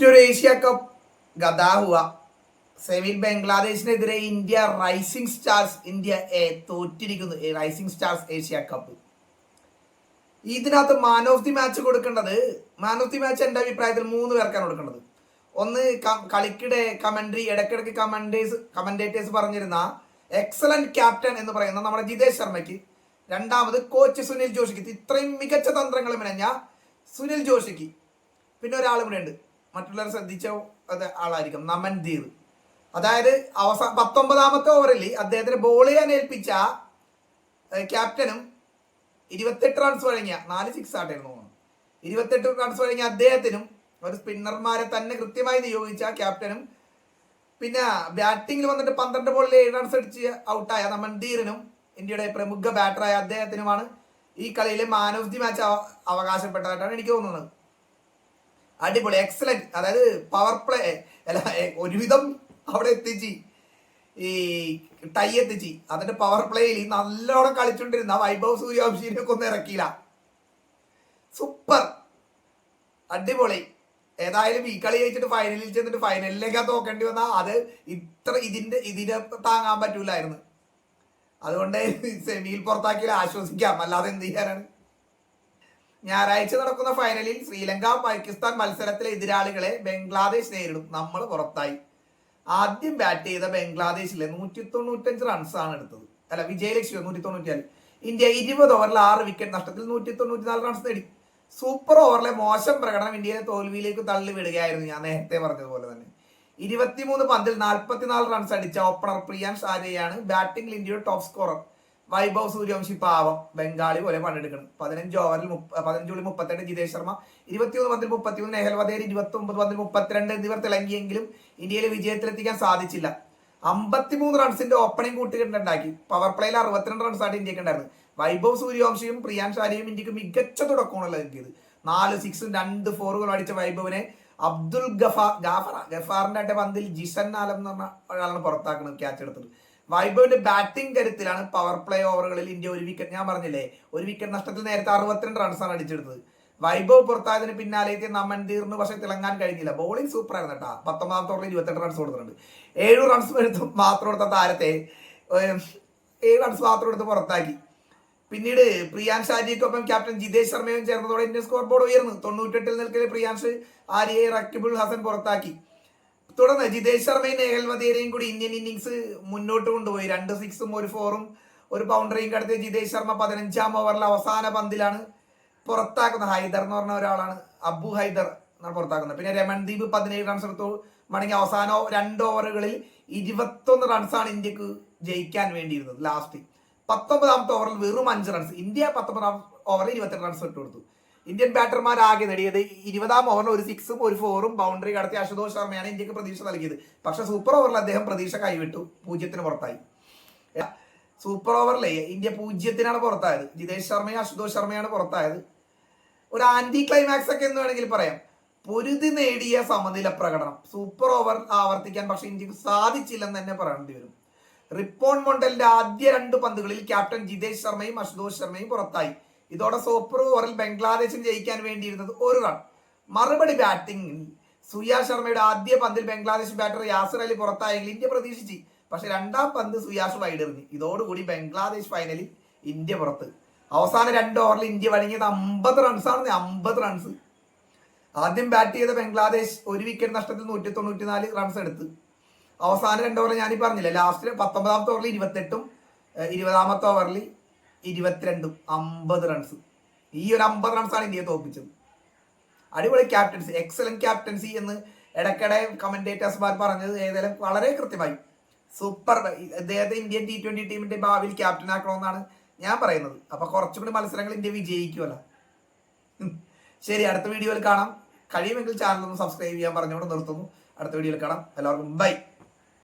മറ്റൊരു Asia cup ഗതാഹുവ സെമിയിൽ ബംഗ്ലാദേശിനെതിരെ India rising stars India A തോറ്റിരിക്കുന്നു. Rising stars Asia cup ഇതിനകത്ത് മാൻ ഓഫ് ദി മാച്ച് കൊടുക്കേണ്ടത് മാൻ ഓഫ് ദി മാച്ച് എന്റെ അഭിപ്രായത്തിൽ മൂന്ന് പേർക്കാണ് കൊടുക്കേണ്ടത്. ഒന്ന് കളിക്കിടെ കമന്ററി ഇടയ്ക്കിടയ്ക്ക് കമന്റേഴ്സ് കമന്റേറ്റേഴ്സ് പറഞ്ഞിരുന്ന എക്സലന്റ് ക്യാപ്റ്റൻ എന്ന് പറയുന്ന നമ്മുടെ ജിതേഷ് ശർമ്മയ്ക്ക്. രണ്ടാമത് കോച്ച് സുനിൽ ജോഷിക്ക്. ഇത്രയും മികച്ച തന്ത്രങ്ങൾ മെനഞ്ഞ സുനിൽ ജോഷിക്ക്. പിന്നെ ഒരാളും കൂടെ ഉണ്ട്. മറ്റുള്ളവർ ശ്രദ്ധിച്ച ആളായിരിക്കും. നമൻ ദീർ അതായത് അവസാന പത്തൊമ്പതാമത്തെ ഓവറിൽ അദ്ദേഹത്തിന് ബോൾ ചെയ്യാൻ ഏൽപ്പിച്ച ക്യാപ്റ്റനും ഇരുപത്തെട്ട് റൺസ് വഴങ്ങിയ നാല് സിക്സ് ആട്ടായിരുന്നു ഇരുപത്തെട്ട് റൺസ് വഴങ്ങിയ അദ്ദേഹത്തിനും ഒരു സ്പിന്നർമാരെ തന്നെ കൃത്യമായി നിയോഗിച്ച ക്യാപ്റ്റനും പിന്നെ ബാറ്റിംഗിൽ വന്നിട്ട് പന്ത്രണ്ട് ബോളിൽ ഏഴ് റൺസ് അടിച്ച് ഔട്ടായ നമൻദീറിനും ഇന്ത്യയുടെ പ്രമുഖ ബാറ്ററായ അദ്ദേഹത്തിനുമാണ് ഈ കളിയിലെ മാൻ ഓഫ് ദി മാച്ച് അവകാശപ്പെട്ടതായിട്ടാണ് എനിക്ക് തോന്നുന്നത്. അടിപൊളി എക്സലന്റ് അതായത് പവർ പ്ലേ അല്ല ഒരുവിധം അവിടെ എത്തിച്ച് ഈ ടൈ എത്തിച്ച്. അതിന്റെ പവർ പ്ലേയിൽ നല്ലോണം കളിച്ചോണ്ടിരുന്ന വൈഭവ് സൂര്യവംശീനെ ഒന്നും ഇറക്കിയില്ല. സൂപ്പർ അടിപൊളി. ഏതായാലും ഈ കളി ജയിച്ചിട്ട് ഫൈനലിൽ ചെന്നിട്ട് ഫൈനലിലേക്ക് തോക്കേണ്ടി വന്നാൽ അത് ഇത്ര ഇതിന്റെ ഇതിനെ താങ്ങാൻ പറ്റൂലായിരുന്നു. അതുകൊണ്ട് സെമിയിൽ പുറത്താക്കിയാൽ ആശ്വസിക്കാം. അല്ലാതെ എന്ത് ചെയ്യാനാണ്? ഞായറാഴ്ച നടക്കുന്ന ഫൈനലിൽ ശ്രീലങ്ക പാകിസ്ഥാൻ മത്സരത്തിലെ എതിരാളികളെ ബംഗ്ലാദേശ് നേരിടും. നമ്മൾ പുറത്തായി. ആദ്യം ബാറ്റ് ചെയ്ത ബംഗ്ലാദേശിലെ നൂറ്റി തൊണ്ണൂറ്റഞ്ച് റൺസാണ് എടുത്തത്. അല്ല വിജയലക്ഷ്മി നൂറ്റി തൊണ്ണൂറ്റിനാല് ഇന്ത്യ ഇരുപത് ഓവറിൽ ആറ് വിക്കറ്റ് നഷ്ടത്തിൽ നൂറ്റി തൊണ്ണൂറ്റിനാല് റൺസ് നേടി സൂപ്പർ ഓവറിലെ മോശം പ്രകടനം ഇന്ത്യയെ തോൽവിയിലേക്ക് തള്ളി വിടുകയായിരുന്നു ഞാൻ നേരത്തെ പറഞ്ഞതുപോലെ തന്നെ. ഇരുപത്തിമൂന്ന് പന്തിൽ നാൽപ്പത്തിനാല് റൺസ് അടിച്ച ഓപ്പണർ പ്രിയാൻ ഷാരയാണ് ബാറ്റിംഗിൽ ഇന്ത്യയുടെ ടോപ്പ് സ്കോറർ വൈഭവ് സൂര്യവംശി പാവം. ബംഗാളി പോലെ പണിയെടുക്കണം. പതിനഞ്ച് ഓവറിൽ പതിനഞ്ച് ഉള്ളിൽ മുപ്പത്തിരണ്ട് ജിതേഷ് ശർമ്മ ഇരുപത്തിമൂന്ന് പന്തിൽ മുപ്പത്തിമൂന്ന് നെഹൽ വധേരി ഇരുപത്തി ഒമ്പത് പന്തിൽ മുപ്പത്തിരണ്ട് എന്നിവർ തിളങ്ങിയെങ്കിലും ഇന്ത്യയിൽ വിജയത്തിലെത്തിക്കാൻ സാധിച്ചില്ല. അമ്പത്തിമൂന്ന് റൺസിന്റെ ഓപ്പണിംഗ് കൂട്ടുകെട്ടുണ്ടാക്കി പവർ പ്ലേയിൽ അറുപത്തിരണ്ട് റൺസാണ് ഇന്ത്യയ്ക്ക് ഉണ്ടായിരുന്നത്. വൈഭവ് സൂര്യവംശിയും പ്രിയാൻ ഷാരിയും ഇന്ത്യയ്ക്ക് മികച്ച തുടക്കമാണല്ലോ നൽകിയത്. നാല് സിക്സും രണ്ട് ഫോറുകളും അടിച്ച വൈഭവിനെ അബ്ദുൽ ഗഫാർ ഗാഫറ ഗഫാറിന്റെ ആട്ടെ പന്തിൽ ജിസൻ ആലം എന്ന് പറഞ്ഞ ഒരാളാണ് പുറത്താക്കുന്നത് ക്യാച്ച് എടുത്തത്. വൈഭവിന്റെ ബാറ്റിംഗ് കരുത്തിലാണ് പവർ പ്ലേ ഓവറുകളിൽ ഇന്ത്യ ഒരു വിക്കറ്റ് ഞാൻ പറഞ്ഞില്ലേ ഒരു വിക്കറ്റ് നഷ്ടത്തിൽ നേരത്തെ അറുപത്തിരണ്ട് റൺസാണ് അടിച്ചെടുത്തത്. വൈഭവ് പുറത്തായതിന് പിന്നാലെ എത്തിയ തീർന്നു പക്ഷെ തിളങ്ങാൻ കഴിഞ്ഞില്ല. ബോളിംഗ് സൂപ്പർ ആയിരുന്നു കേട്ടോ. പത്തൊമ്പതാമത്തെ ഓവറിൽ ഇരുപത്തെട്ട് റൺസ് കൊടുത്തിട്ടുണ്ട്. ഏഴ് റൺസ് എടുത്ത് മാത്രം എടുത്ത താരത്തെ ഏഴ് റൺസ് മാത്രം എടുത്ത് പുറത്താക്കി. പിന്നീട് പ്രിയാൻഷ് ആര്യക്കൊപ്പം ക്യാപ്റ്റൻ ജിതേഷ് ശർമ്മയും ചേർന്നതോടെ ഇന്ത്യൻ സ്കോർ ബോർഡ് ഉയർന്നു. തൊണ്ണൂറ്റെട്ടിൽ നിൽക്കുന്ന പ്രിയാൻഷ് ആര്യയെ റക്കിബുൾ ഹസൻ പുറത്താക്കി. തുടർന്ന് ജിതേഷ് ശർമ്മയും നേഹൽ മതേരയും കൂടി ഇന്ത്യൻ ഇന്നിങ്സ് മുന്നോട്ട് കൊണ്ടുപോയി. രണ്ട് സിക്സും ഒരു ഫോറും ഒരു ബൗണ്ടറിയും കടത്തിയ ജിതേഷ് ശർമ്മ പതിനഞ്ചാം ഓവറിലെ അവസാന പന്തിലാണ് പുറത്താക്കുന്നത്. ഹൈദർ എന്ന് പറഞ്ഞ ഒരാളാണ് അബു ഹൈദർ എന്നാണ് പുറത്താക്കുന്നത്. പിന്നെ രമൺദീപ് പതിനേഴ് റൺസ് എടുത്തു. മടങ്ങി അവസാന രണ്ട് ഓവറുകളിൽ ഇരുപത്തൊന്ന് റൺസാണ് ഇന്ത്യയ്ക്ക് ജയിക്കാൻ വേണ്ടിയിരുന്നത്. ലാസ്റ്റ് പത്തൊമ്പതാമത്തെ ഓവറിൽ വെറും അഞ്ച് റൺസ് ഇന്ത്യ പത്തൊമ്പതാം ഓവറിൽ ഇരുപത്തെട്ട് റൺസ് ഇട്ട് കൊടുത്തു. ഇന്ത്യൻ ബാറ്റർമാർ ആകെ നേടിയത് ഇരുപതാം ഓവറിൽ ഒരു സിക്സും ഒരു ഫോറും ബൗണ്ടറി കടത്തി അശുതോഷ് ശർമ്മയാണ് ഇന്ത്യയ്ക്ക് പ്രതീക്ഷ നൽകിയത്. പക്ഷെ സൂപ്പർ ഓവറിൽ അദ്ദേഹം പ്രതീക്ഷ കൈവിട്ടു പൂജ്യത്തിന് പുറത്തായി. സൂപ്പർ ഓവറിലെ ഇന്ത്യ പൂജ്യത്തിനാണ് പുറത്തായത്. ജിതേഷ് ശർമ്മയും അശുതോഷ് ശർമ്മയാണ് പുറത്തായത്. ഒരു ആന്റി ക്ലൈമാക്സ് ഒക്കെ എന്ന് വേണമെങ്കിൽ പറയാം. പൊരുതി നേടിയ സമനില പ്രകടനം. സൂപ്പർ ഓവർ ആവർത്തിക്കാൻ പക്ഷെ ഇന്ത്യയ്ക്ക് സാധിച്ചില്ലെന്ന് തന്നെ പറയേണ്ടി വരും. റിപ്പോൺ മോണ്ടലിന്റെ ആദ്യ രണ്ട് പന്തുകളിൽ ക്യാപ്റ്റൻ ജിതേഷ് ശർമ്മയും അശുതോഷ് ശർമ്മയും പുറത്തായി. ഇതോടെ സൂപ്പർ ഓവറിൽ ബംഗ്ലാദേശിന് ജയിക്കാൻ വേണ്ടിയിരുന്നത് ഒരു റൺ മറുപടി ബാറ്റിംഗിൽ സുയ ശർമ്മയുടെ ആദ്യ പന്തിൽ ബംഗ്ലാദേശ് ബാറ്റർ യാസർ അലി പുറത്തായെങ്കിൽ ഇന്ത്യ പ്രതീക്ഷിച്ചു. പക്ഷെ രണ്ടാം പന്ത് സുയാഷ് വൈഡെറിഞ്ഞു ഇതോടുകൂടി ബംഗ്ലാദേശ് ഫൈനലിൽ ഇന്ത്യ പുറത്ത്. അവസാന രണ്ട് ഓവറിൽ ഇന്ത്യ വഴങ്ങിയത് അമ്പത് റൺസാണ് അമ്പത് റൺസ് ആദ്യം ബാറ്റ് ചെയ്ത ബംഗ്ലാദേശ് ഒരു വിക്കറ്റ് നഷ്ടത്തിൽ നൂറ്റി തൊണ്ണൂറ്റി നാല് റൺസ് എടുത്ത്. അവസാന രണ്ട് ഓവറിൽ ഞാനീ പറഞ്ഞില്ല ലാസ്റ്റ് പത്തൊമ്പതാമത്തെ ഓവറിൽ ഇരുപത്തെട്ടും ഇരുപതാമത്തെ ഓവറിൽ ഇരുപത്തിരണ്ടും അമ്പത് റൺസ് ഈ ഒരു അമ്പത് റൺസാണ് ഇന്ത്യയെ തോൽപ്പിച്ചത്. അടിപൊളി ക്യാപ്റ്റൻസി എക്സലന്റ് ക്യാപ്റ്റൻസി എന്ന് ഇടയ്ക്കിടെ കമന്റേറ്റേഴ്സ്മാർ പറഞ്ഞത് ഏതായാലും വളരെ കൃത്യമായി. സൂപ്പർ ഇദ്ദേഹത്തെ ഇന്ത്യൻ ടി ട്വന്റി ടീമിന്റെ ഭാവിയിൽ ക്യാപ്റ്റൻ ആക്കണമെന്നാണ് ഞാൻ പറയുന്നത്. അപ്പൊ കുറച്ചുകൂടി മത്സരങ്ങൾ ഇന്ത്യ വിജയിക്കുമല്ല. ശരി അടുത്ത വീഡിയോയിൽ കാണാം. കഴിയുമെങ്കിൽ ചാനൽ ഒന്ന് സബ്സ്ക്രൈബ് ചെയ്യാൻ പറഞ്ഞുകൊണ്ട് നിർത്തുന്നു. അടുത്ത വീഡിയോയിൽ കാണാം. എല്ലാവർക്കും ബൈ